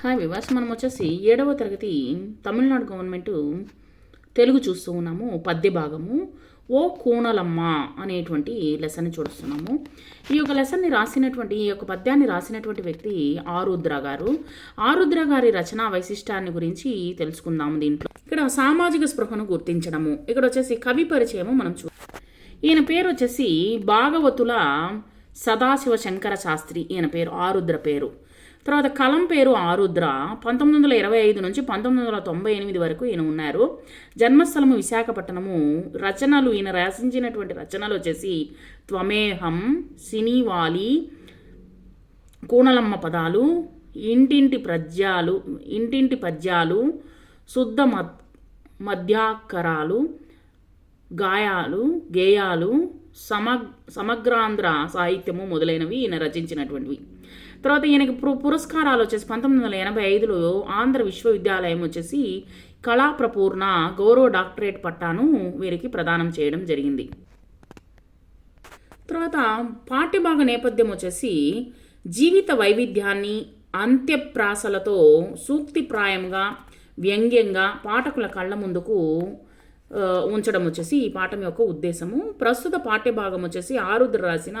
Hi వివాస్ మనం వచ్చేసి ఏడవ తరగతి తమిళనాడు గవర్నమెంట్ తెలుగు చూస్తూ ఉన్నాము పద్య భాగము ఓ కూనలమ్మ అనేటువంటి లెసన్ని చూస్తున్నాము ఈ యొక్క లెసన్ని రాసినటువంటి ఈ యొక్క పద్యాన్ని రాసినటువంటి వ్యక్తి ఆరుద్ర గారు. ఆరుద్ర గారి రచనా వైశిష్టాన్ని గురించి తెలుసుకుందాము దీంట్లో. ఇక్కడ సామాజిక స్పృహను గుర్తించడము. ఇక్కడ వచ్చేసి కవి పరిచయము మనం చూ ఈయన పేరు వచ్చేసి భాగవతుల సదాశివ శంకర శాస్త్రి. ఈయన పేరు ఆరుద్ర పేరు. తర్వాత కలం పేరు ఆరుద్ర. పంతొమ్మిది వందల ఇరవై ఐదు నుంచి పంతొమ్మిది వందల తొంభై ఎనిమిది వరకు ఈయన ఉన్నారు. జన్మస్థలము విశాఖపట్నము రచనలు ఈయన రచించినటువంటి రచనలు వచ్చేసి త్వమేహం సినీవాలి కూనలమ్మ పదాలు ఇంటింటి పద్యాలు ఇంటింటి పద్యాలు శుద్ధ మద్ మధ్యాకరాలు గాయాలు గేయాలు సమ సమగ్రాంధ్ర సాహిత్యము మొదలైనవి ఈయన రచించినటువంటివి. తర్వాత ఈయనకి పు పురస్కారాలు వచ్చేసి పంతొమ్మిది వందల ఎనభై ఐదులో ఆంధ్ర విశ్వవిద్యాలయం వచ్చేసి కళాప్రపూర్ణ గౌరవ డాక్టరేట్ పట్టాను వీరికి ప్రదానం చేయడం జరిగింది. తర్వాత పాఠ్యభాగ నేపథ్యం వచ్చేసి జీవిత వైవిధ్యాన్ని అంత్యప్రాసలతో సూక్తిప్రాయంగా వ్యంగ్యంగా పాఠకుల కళ్ళ ముందుకు ఉంచడం వచ్చేసి ఈ పాఠం యొక్క ఉద్దేశము. ప్రస్తుత పాఠ్యభాగం వచ్చేసి ఆరుద్ర రాసిన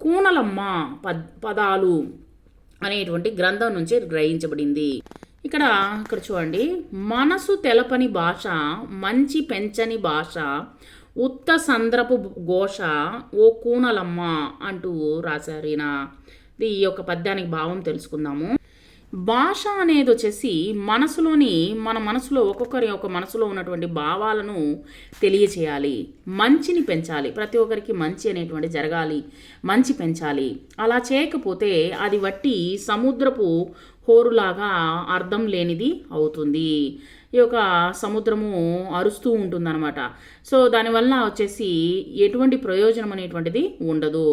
కూనలమ్మ పద్ పదాలు అనేటువంటి గ్రంథం నుంచి గ్రహించబడింది. ఇక్కడ ఇక్కడ చూడండి. మనసు తెలపని భాష మంచి పెంచని భాష ఉత్త సంద్రపు ఘోష ఓ కూనలమ్మ అంటూ రాశారు ఈయన. ఇది ఈ యొక్క పద్యానికి భావం తెలుసుకుందాము. భాష అనేది వచ్చేసి మనసులోని మన మనసులో ఒక్కొక్కరి ఒక మనసులో ఉన్నటువంటి భావాలను తెలియచేయాలి. మంచిని పెంచాలి. ప్రతి ఒక్కరికి మంచి అనేటువంటి జరగాలి. మంచి పెంచాలి. అలా చేయకపోతే అది వట్టి సముద్రపు హోరులాగా అర్థం లేనిది అవుతుంది. ఈ యొక్క సముద్రము అరుస్తూ ఉంటుందన్నమాట. సో దానివల్ల వచ్చేసి ఎటువంటి ప్రయోజనం అనేటువంటిది ఉండదు.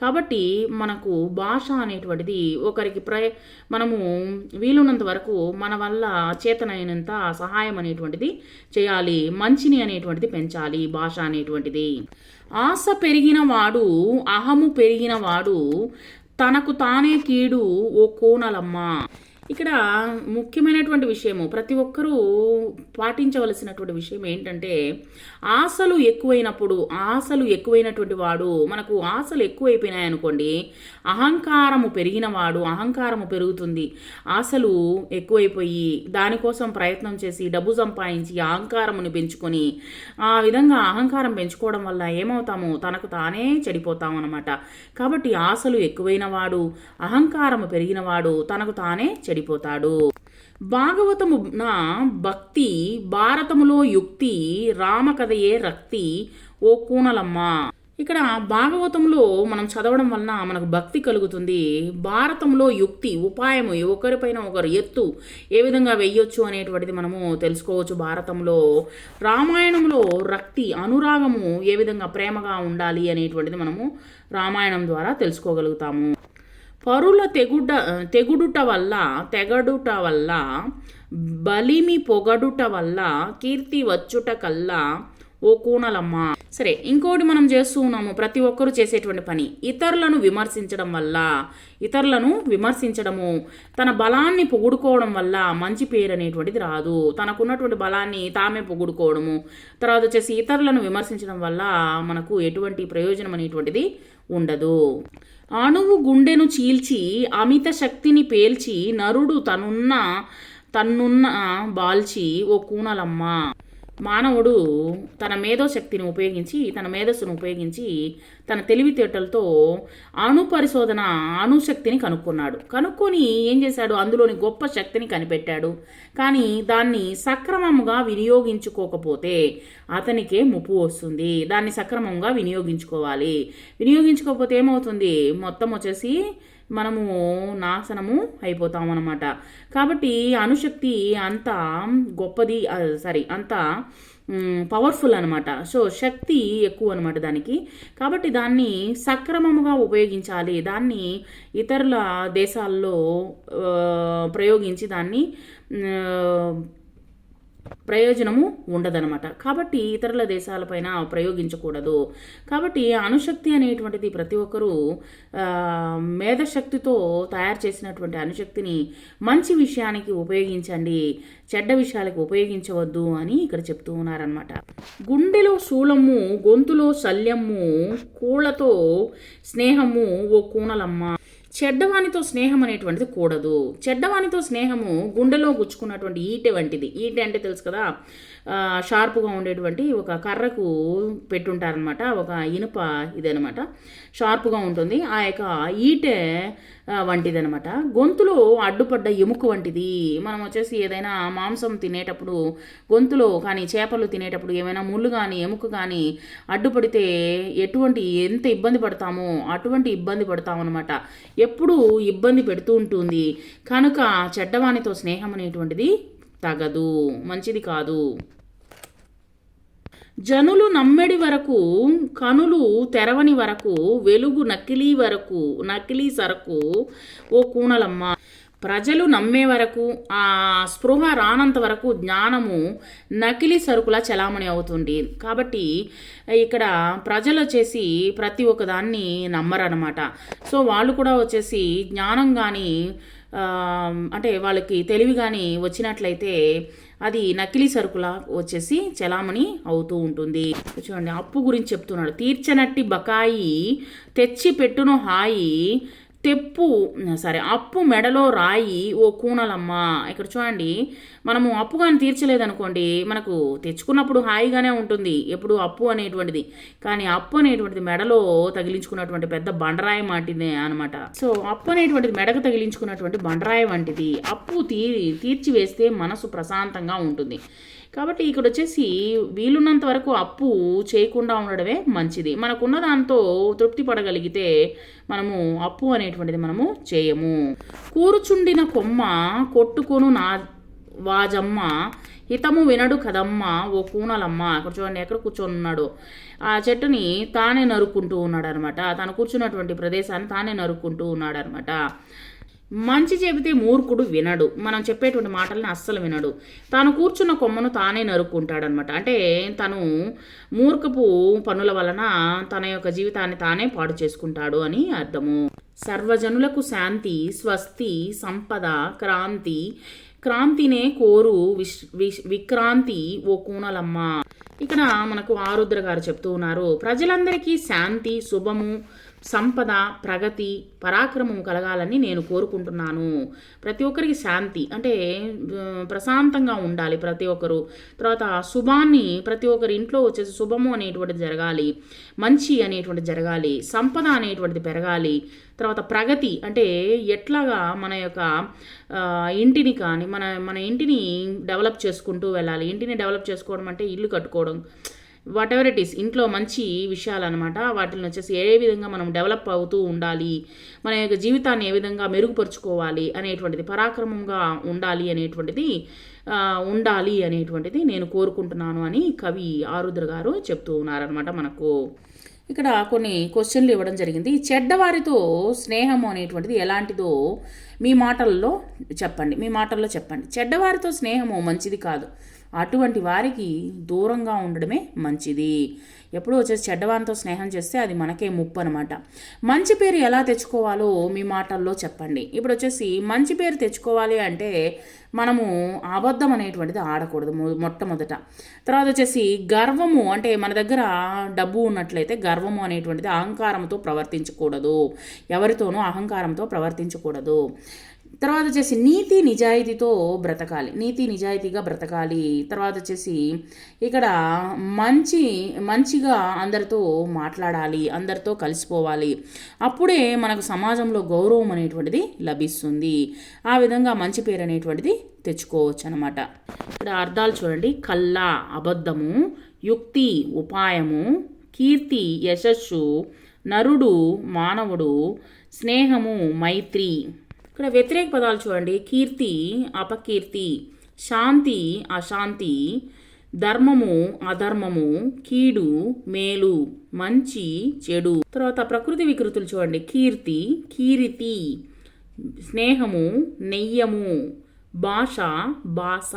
కాబట్టి మనకు భాష అనేటువంటిది ఒకరికి ప్ర మనము వీలున్నంత వరకు మన వల్ల చేతనైనంత సహాయం అనేటువంటిది చేయాలి. మంచిని అనేటువంటిది పెంచాలి భాష అనేటువంటిది. ఆశ పెరిగిన వాడు అహము పెరిగిన వాడు తనకు తానే కీడు ఓ కోనలమ్మ. ఇక్కడ ముఖ్యమైనటువంటి విషయము ప్రతి ఒక్కరూ పాటించవలసినటువంటి విషయం ఏంటంటే ఆశలు ఎక్కువైనప్పుడు ఆశలు ఎక్కువైనటువంటి వాడు మనకు ఆశలు ఎక్కువైపోయినాయి అనుకోండి అహంకారము పెరిగిన వాడు అహంకారము పెరుగుతుంది ఆశలు ఎక్కువైపోయి దానికోసం ప్రయత్నం చేసి డబ్బు సంపాదించి అహంకారముని పెంచుకొని ఆ విధంగా అహంకారం పెంచుకోవడం వల్ల ఏమవుతాము? తనకు తానే చెడిపోతాం అనమాట కాబట్టి ఆశలు ఎక్కువైన వాడు అహంకారము పెరిగిన వాడు తనకు తానే చెడిపోతాడు. భాగవతము నా భక్తి భారతములో యుక్తి రామకథయే రక్తి ఓ కూనలమ్మ. ఇక్కడ భాగవతంలో మనం చదవడం వలన మనకు భక్తి కలుగుతుంది. భారతంలో యుక్తి ఉపాయము ఒకరిపైన ఒకరు ఎత్తు ఏ విధంగా వెయ్యొచ్చు అనేటువంటిది మనము తెలుసుకోవచ్చు భారతంలో రామాయణంలో రక్తి అనురాగము ఏ విధంగా ప్రేమగా ఉండాలి అనేటువంటిది మనము రామాయణం ద్వారా తెలుసుకోగలుగుతాము. పరుల తెగుడ తెగుడుట వల్ల తెగడుట వల్ల బలిమి పొగడుట వల్ల కీర్తి వచ్చుట కల్లా ఓ కూనలమ్మ. సరే ఇంకోటి మనం చేస్తూ ఉన్నాము ప్రతి ఒక్కరూ చేసేటువంటి పని. ఇతరులను విమర్శించడం వల్ల ఇతరులను విమర్శించడము తన బలాన్ని పొగుడుకోవడం వల్ల మంచి పేరు అనేటువంటిది రాదు. తనకున్నటువంటి బలాన్ని తామే పొగుడుకోవడము తర్వాత వచ్చేసి ఇతరులను విమర్శించడం వల్ల మనకు ఎటువంటి ప్రయోజనం అనేటువంటిది ఉండదు. అణువు గుండెను చీల్చి అమిత శక్తిని పేల్చి నరుడు తనున్న తన్నున్న బాల్చి ఓ కూనలమ్మ. మానవుడు తన మేధోశక్తిని ఉపయోగించి తన మేధస్సును ఉపయోగించి తన తెలివితేటలతో అణు పరిశోధన అణుశక్తిని కనుక్కున్నాడు. కనుక్కొని ఏం చేశాడు? అందులోని గొప్ప శక్తిని కనిపెట్టాడు. కానీ దాన్ని సక్రమంగా వినియోగించుకోకపోతే అతనికే ముప్పు వస్తుంది. దాన్ని సక్రమంగా వినియోగించుకోవాలి. వినియోగించుకోకపోతే ఏమవుతుంది? మొత్తం వచ్చేసి మనము నాశనము అయిపోతాం అన్నమాట కాబట్టి అణుశక్తి అంత గొప్పది సారీ అంత పవర్ఫుల్ అనమాట సో శక్తి ఎక్కువ అనమాట దానికి. కాబట్టి దాన్ని సక్రమముగా ఉపయోగించాలి. దాన్ని ఇతరుల దేశాల్లో ప్రయోగించి దాన్ని ప్రయోజనము ఉండదనమాట కాబట్టి ఇతరుల దేశాలపైన ప్రయోగించకూడదు. కాబట్టి అణుశక్తి అనేటువంటిది ప్రతి ఒక్కరూ మేధశక్తితో తయారు చేసినటువంటి అణుశక్తిని మంచి విషయానికి ఉపయోగించండి చెడ్డ విషయాలకు ఉపయోగించవద్దు అని ఇక్కడ చెప్తూ ఉన్నారనమాట గుండెలో శూలము గొంతులో శల్యము కూళ్ళతో స్నేహము ఓ కూనలమ్మ చెడ్డవానితో స్నేహం అనేటువంటిది కూడదు. చెడ్డవానితో స్నేహము గుండెలో గుచ్చుకున్నటువంటి ఈటె వంటిది. ఈటె అంటే తెలుసు కదా షార్ప్గా ఉండేటువంటి ఒక కర్రకు పెట్టుంటారనమాట. ఒక ఇనుప ఇదనమాట. షార్ప్గా ఉంటుంది. ఆ యొక్క ఈటె వంటిదనమాట. గొంతులో అడ్డుపడ్డ ఎముక వంటిది. మనం వచ్చేసి ఏదైనా మాంసం తినేటప్పుడు గొంతులో కానీ చేపలు తినేటప్పుడు ఏమైనా ముళ్ళు కానీ ఎముక కానీ అడ్డుపడితే ఎటువంటి ఎంత ఇబ్బంది పడతామో అటువంటి ఇబ్బంది పడతామన్నమాట ఎప్పుడూ ఇబ్బంది పెడుతూ ఉంటుంది. కనుక చెడ్డవానితో స్నేహం అనేటువంటిది తగదు మంచిది కాదు. జనులు నమ్మెడి వరకు కనులు తెరవని వరకు వెలుగు నకిలీ వరకు నకిలీ సరకు ఓ కూనలమ్మ. ప్రజలు నమ్మే వరకు ఆ స్పృహ రానంత వరకు జ్ఞానము నకిలీ సరుకులా చలామణి అవుతుంది. కాబట్టి ఇక్కడ ప్రజలు వచ్చేసి ప్రతి ఒక్కదాన్ని నమ్మరనమాట సో వాళ్ళు కూడా వచ్చేసి జ్ఞానం కానీ అంటే వాళ్ళకి తెలివి కానీ వచ్చినట్లయితే అది నకిలీ సరుకులా వచ్చేసి చలామణి అవుతూ ఉంటుంది. చూడండి అప్పు గురించి చెప్తున్నాడు. తీర్చనట్టి బకాయి తెచ్చి పెట్టును హాయి తెప్పు సరే అప్పు మెడలో రాయి ఓ కూనలమ్మ. ఇక్కడ చూడండి మనము అప్పు కానీ తీర్చలేదనుకోండి మనకు తెచ్చుకున్నప్పుడు హాయిగానే ఉంటుంది. ఎప్పుడు అప్పు అనేటువంటిది. కానీ అప్పు అనేటువంటిది మెడలో తగిలించుకున్నటువంటి పెద్ద బండరాయి మాటిదే అనమాట సో అప్పు అనేటువంటిది మెడకు తగిలించుకున్నటువంటి బండరాయి వంటిది. అప్పు తీ తీర్చివేస్తే మనసు ప్రశాంతంగా ఉంటుంది. కాబట్టి ఇక్కడ వచ్చేసి వీలున్నంత వరకు అప్పు చేయకుండా ఉండడమే మంచిది. మనకున్న దాంతో తృప్తి పడగలిగితే మనము అప్పు అనేటువంటిది మనము చేయము. కూరుచుండిన కొమ్మ కొట్టుకొను నా వాజమ్మ హితము వినడు కదమ్మ ఓ కూనలమ్మ అక్కడ చూడండి ఎక్కడ కూర్చొని ఉన్నాడు ఆ చెట్టుని తానే నరుక్కుంటూ ఉన్నాడు అనమాట తను కూర్చున్నటువంటి ప్రదేశాన్ని తానే నరుక్కుంటూ ఉన్నాడు అనమాట మంచి చెబితే మూర్ఖుడు వినడు. మనం చెప్పేటువంటి మాటలను అస్సలు వినడు. తాను కూర్చున్న కొమ్మను తానే నరుక్కుంటాడనమాట. అంటే తను మూర్ఖపు పనుల వలన తన యొక్క జీవితాన్ని తానే పాడు చేసుకుంటాడు అని అర్థము. సర్వజనులకు శాంతి స్వస్తి సంపద క్రాంతి క్రాంతినే కోరు విశ్ విశ్ విక్రాంతి ఓ కూనలమ్మ. ఇక్కడ మనకు ఆరుద్ర గారు చెప్తూ ఉన్నారు. ప్రజలందరికీ శాంతి శుభము. సంపద ప్రగతి పరాక్రమం కలగాలని నేను కోరుకుంటున్నాను. ప్రతి ఒక్కరికి శాంతి అంటే ప్రశాంతంగా ఉండాలి ప్రతి ఒక్కరు. తర్వాత శుభాన్ని ప్రతి ఒక్కరి ఇంట్లో వచ్చేసి శుభము అనేటువంటిది జరగాలి. మంచి అనేటువంటిది జరగాలి. సంపద అనేటువంటిది పెరగాలి. తర్వాత ప్రగతి అంటే ఎట్లాగా మన యొక్క ఇంటిని కానీ మన మన ఇంటిని డెవలప్ చేసుకుంటూ వెళ్ళాలి. ఇంటిని డెవలప్ చేసుకోవడం అంటే ఇల్లు కట్టుకోవడం. వాట్ ఎవర్ ఇట్ ఈస్ ఇంట్లో మంచి విషయాలు అనమాట వాటిని వచ్చేసి ఏ విధంగా మనం డెవలప్ అవుతూ ఉండాలి మన యొక్క జీవితాన్ని ఏ విధంగా మెరుగుపరుచుకోవాలి అనేటువంటిది పరాక్రమంగా ఉండాలి అనేటువంటిది ఉండాలి అనేటువంటిది నేను కోరుకుంటున్నాను అని కవి ఆరుద్ర గారు చెప్తూ ఉన్నారనమాట మనకు. ఇక్కడ కొన్ని క్వశ్చన్లు ఇవ్వడం జరిగింది. చెడ్డవారితో స్నేహము అనేటువంటిది ఎలాంటిదో మీ మాటల్లో చెప్పండి మీ మాటల్లో చెప్పండి. చెడ్డవారితో స్నేహము మంచిది కాదు. అటువంటి వారికి దూరంగా ఉండడమే మంచిది. ఎప్పుడూ వచ్చేసి చెడ్డవానితో స్నేహం చేస్తే అది మనకే ముప్పు అనమాట మంచి పేరు ఎలా తెచ్చుకోవాలో మీ మాటల్లో చెప్పండి. ఇప్పుడు వచ్చేసి మంచి పేరు తెచ్చుకోవాలి అంటే మనము అబద్ధం అనేటువంటిది ఆడకూడదు మొట్టమొదట. తర్వాత వచ్చేసి గర్వము అంటే మన దగ్గర డబ్బు ఉన్నట్లయితే గర్వము అనేటువంటిది అహంకారంతో ప్రవర్తించకూడదు. ఎవరితోనూ అహంకారంతో ప్రవర్తించకూడదు. తర్వాత వచ్చేసి నీతి నిజాయితీతో బ్రతకాలి. నీతి నిజాయితీగా బ్రతకాలి. తర్వాత వచ్చేసి ఇక్కడ మంచి మంచిగా అందరితో మాట్లాడాలి అందరితో కలిసిపోవాలి. అప్పుడే మనకు సమాజంలో గౌరవం అనేటువంటిది లభిస్తుంది. ఆ విధంగా మంచి పేరు అనేటువంటిది తెచ్చుకోవచ్చు అనమాట ఇక్కడ అర్థాలు చూడండి. కళ్ళ అబద్ధము యుక్తి ఉపాయము కీర్తి యశస్సు నరుడు మానవుడు స్నేహము మైత్రి. ఇక్కడ వ్యతిరేక పదాలు చూడండి. కీర్తి అపకీర్తి శాంతి అశాంతి ధర్మము అధర్మము కీడు మేలు మంచి చెడు. తర్వాత ప్రకృతి వికృతులు చూడండి. కీర్తి కీరితి స్నేహము నెయ్యము భాష భాష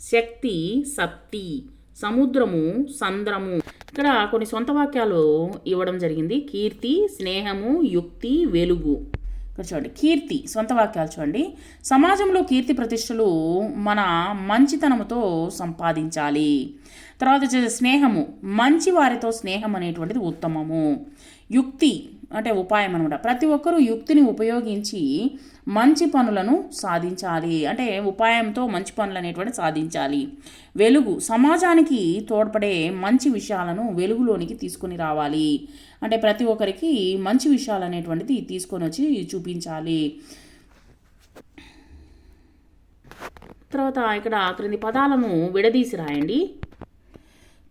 శక్తి సత్తి సముద్రము సంద్రము. ఇక్కడ కొన్ని సొంత వాక్యాలు ఇవ్వడం జరిగింది. కీర్తి స్నేహము యుక్తి వెలుగు. ఇక్కడ చూడండి. కీర్తి సొంత వాక్యాలు చూడండి. సమాజంలో కీర్తి ప్రతిష్టలు మన మంచితనముతో సంపాదించాలి. తర్వాత వచ్చేసి స్నేహము. మంచి వారితో స్నేహం అనేటువంటిది ఉత్తమము. యుక్తి అంటే ఉపాయం అనమాట ప్రతి ఒక్కరూ యుక్తిని ఉపయోగించి మంచి పనులను సాధించాలి. అంటే ఉపాయంతో మంచి పనులు అనేటువంటి సాధించాలి. వెలుగు సమాజానికి తోడ్పడే మంచి విషయాలను వెలుగులోనికి తీసుకుని రావాలి. అంటే ప్రతి ఒక్కరికి మంచి విషయాలు అనేటువంటిది తీసుకొని వచ్చి చూపించాలి. తర్వాత ఇక్కడ క్రింది పదాలను విడదీసి రాయండి.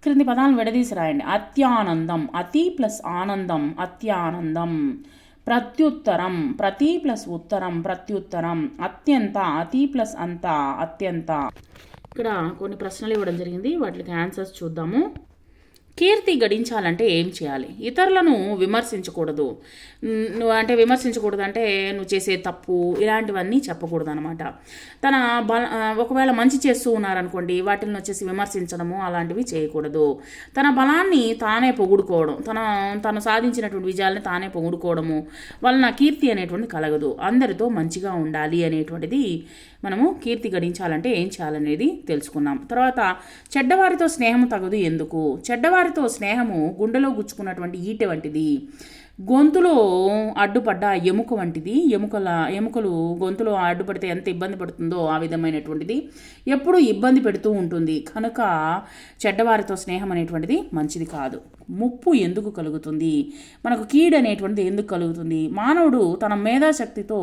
క్రింది పదాలను విడదీసి రాయండి. అత్యానందం అతి ప్లస్ ఆనందం అత్యానందం. ప్రత్యుత్తరం ప్రతి ప్లస్ ఉత్తరం ప్రత్యుత్తరం అత్యంత అతి ప్లస్ అంత అత్యంత. ఇక్కడ కొన్ని ప్రశ్నలు ఇవ్వడం జరిగింది. వాటికి ఆన్సర్స్ చూద్దాము. కీర్తి గడించాలంటే ఏం చేయాలి? ఇతరులను విమర్శించకూడదు. నువ్వు అంటే విమర్శించకూడదు అంటే నువ్వు చేసే తప్పు ఇలాంటివన్నీ చెప్పకూడదు అనమాట తన బల ఒకవేళ మంచి చేస్తూ ఉన్నారనుకోండి వాటిని వచ్చేసి విమర్శించడము అలాంటివి చేయకూడదు. తన బలాన్ని తానే పొగుడుకోవడం తన తను సాధించినటువంటి విజయాల్ని తానే పొగుడుకోవడము వలన కీర్తి అనేటువంటిది కలగదు. అందరితో మంచిగా ఉండాలి అనేటువంటిది మనము కీర్తి గడించాలంటే ఏం చేయాలనేది తెలుసుకున్నాం. తర్వాత చెడ్డవారితో స్నేహం తగదు ఎందుకు? చెడ్డవారి అందరితో స్నేహము గుండెలో గుచ్చుకున్నటువంటి ఈటె వంటిది. గొంతులో అడ్డుపడ్డ ఎముక వంటిది. ఎముకల ఎముకలు గొంతులో అడ్డుపడితే ఎంత ఇబ్బంది పడుతుందో ఆ విధమైనటువంటిది. ఎప్పుడూ ఇబ్బంది పెడుతూ ఉంటుంది. కనుక చెడ్డవారితో స్నేహం అనేటువంటిది మంచిది కాదు. ముప్పు ఎందుకు కలుగుతుంది? మనకు కీడు అనేటువంటిది ఎందుకు కలుగుతుంది? మానవుడు తన మేధాశక్తితో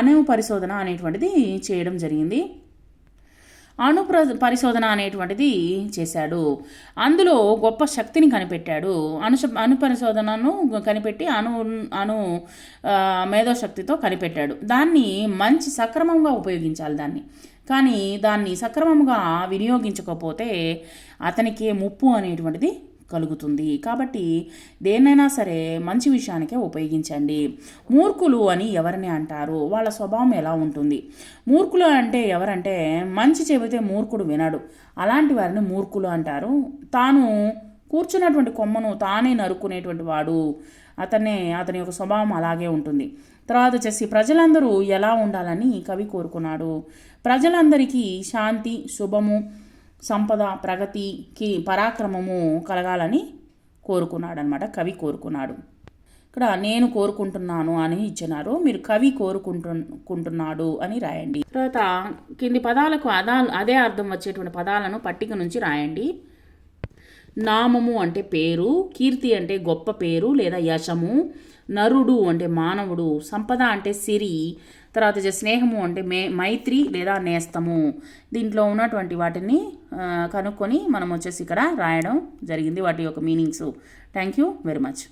అణు పరిశోధన అనేటువంటిది చేయడం జరిగింది. అణు ప్ర పరిశోధన అనేటువంటిది చేశాడు. అందులో గొప్ప శక్తిని కనిపెట్టాడు. అణు అణు పరిశోధనను కనిపెట్టి అణు అణు మేధోశక్తితో కనిపెట్టాడు. దాన్ని మంచి సక్రమంగా ఉపయోగించాలి దాన్ని. కానీ దాన్ని సక్రమంగా వినియోగించకపోతే అతనికే ముప్పు అనేటువంటిది కలుగుతుంది. కాబట్టి దేన్నైనా సరే మంచి విషయానికే ఉపయోగించండి. మూర్ఖులు అని ఎవరిని అంటారు? వాళ్ళ స్వభావం ఎలా ఉంటుంది? మూర్ఖులు అంటే ఎవరంటే మంచి చెబితే మూర్ఖుడు వినడు. అలాంటి వారిని మూర్ఖులు అంటారు. తాను కూర్చున్నటువంటి కొమ్మను తానే నరుక్కునేటువంటి వాడు. అతనే అతని యొక్క స్వభావం అలాగే ఉంటుంది. తర్వాత వచ్చేసి ప్రజలందరూ ఎలా ఉండాలని కవి కోరుకున్నాడు. ప్రజలందరికీ శాంతి శుభము సంపద ప్రగతికి పరాక్రమము కలగాలని కోరుకున్నాడు అనమాట కవి కోరుకున్నాడు. ఇక్కడ నేను కోరుకుంటున్నాను అని ఇచ్చినారు. మీరు కవి కోరుకుంటున్నాడు అని రాయండి. తర్వాత కింది పదాలకు అదా అదే అర్థం వచ్చేటువంటి పదాలను పట్టిక నుంచి రాయండి. నామము అంటే పేరు కీర్తి అంటే గొప్ప పేరు లేదా యశము నరుడు అంటే మానవుడు సంపద అంటే సిరి తర్వాత వచ్చే స్నేహము అంటే మే మైత్రి లేదా నేస్తము. దీంట్లో ఉన్నటువంటి వాటిని కనుక్కొని మనం వచ్చేసి ఇక్కడ రాయడం జరిగింది. వాటి యొక్క meanings. Thank you very much